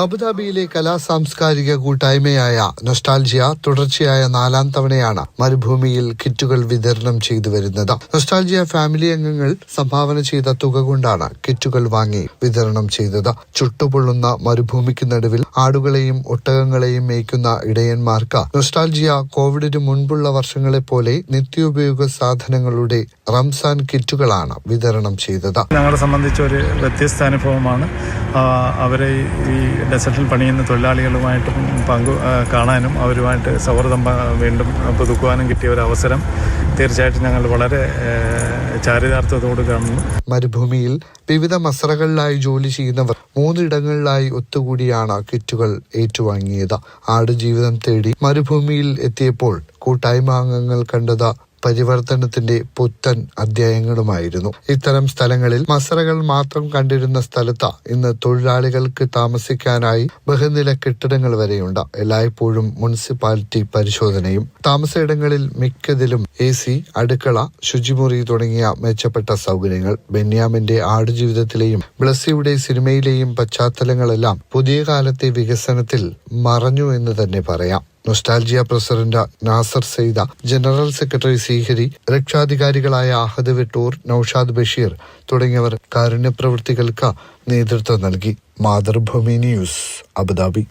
അബുദാബിയിലെ കലാ സാംസ്കാരിക കൂട്ടായ്മയായ നൊസ്റ്റാൾജിയ തുടർച്ചയായ നാലാം തവണയാണ് മരുഭൂമിയിൽ കിറ്റുകൾ വിതരണം ചെയ്തു വരുന്നത്. നൊസ്റ്റാൾജിയ ഫാമിലി അംഗങ്ങൾ സംഭാവന ചെയ്ത തുക കൊണ്ടാണ് കിറ്റുകൾ വാങ്ങി വിതരണം ചെയ്തത്. ചുട്ടുപൊള്ളുന്ന മരുഭൂമിക്ക് നടുവിൽ ആടുകളെയും ഒട്ടകങ്ങളെയും മേയ്ക്കുന്ന ഇടയന്മാർക്ക് നൊസ്റ്റാൾജിയ കോവിഡിന് മുൻപുള്ള വർഷങ്ങളെ പോലെ നിത്യോപയോഗ സാധനങ്ങളുടെ റംസാൻ കിറ്റുകളാണ് വിതരണം ചെയ്തത്. ഞങ്ങളെ സംബന്ധിച്ച് ഒരു വ്യത്യസ്ത അനുഭവമാണ്. അവരെ ഈ ഡെസർട്ടിൽ പണിയുന്ന തൊഴിലാളികളുമായിട്ടും പങ്കു കാണാനും അവരുമായിട്ട് സൗഹൃദം വീണ്ടും പുതുക്കുവാനും കിട്ടിയ ഒരു അവസരം തീർച്ചയായിട്ടും ഞങ്ങൾ വളരെ ചാരിതാർത്ഥത്തോട് കാണുന്നു. മരുഭൂമിയിൽ വിവിധ മസറകളിലായി ജോലി ചെയ്യുന്നവർ മൂന്നിടങ്ങളിലായി ഒത്തുകൂടിയാണ് കിറ്റുകൾ ഏറ്റുവാങ്ങിയത്. ആടുജീവിതം തേടി മരുഭൂമിയിൽ എത്തിയപ്പോൾ കൂട്ടായ്മ അംഗങ്ങൾ കണ്ടത് പരിവർത്തനത്തിന്റെ പുത്തൻ അധ്യായങ്ങളുമായിരുന്നു. ഇത്തരം സ്ഥലങ്ങളിൽ മസറകൾ മാത്രം കണ്ടിരുന്ന സ്ഥലത്ത് ഇന്ന് തൊഴിലാളികൾക്ക് താമസിക്കാനായി ബഹുനില കെട്ടിടങ്ങൾ വരെയുണ്ട്. എല്ലായ്പ്പോഴും മുനിസിപ്പാലിറ്റി പരിശോധനയും താമസയിടങ്ങളിൽ മിക്കതിലും എ സി അടുക്കള ശുചിമുറി തുടങ്ങിയ മെച്ചപ്പെട്ട സൗകര്യങ്ങൾ. ബെന്യാമിന്റെ ആടുജീവിതത്തിലെയും ബ്ലസ്സിയുടെ സിനിമയിലെയും പശ്ചാത്തലങ്ങളെല്ലാം പുതിയ കാലത്തെ വികസനത്തിൽ മറഞ്ഞു എന്ന് തന്നെ പറയാം. Nostalgia president Nasar Syeda general secretary സീഹരി രക്ഷാധികാരികളായ അഹദ് വെട്ടൂർ നൌഷാദ് ബഷീർ തുടങ്ങിയവർ കാരുണ്യ പ്രവൃത്തികൾക്ക് നേതൃത്വം നൽകി. Mathrubhumi news Abu Dhabi.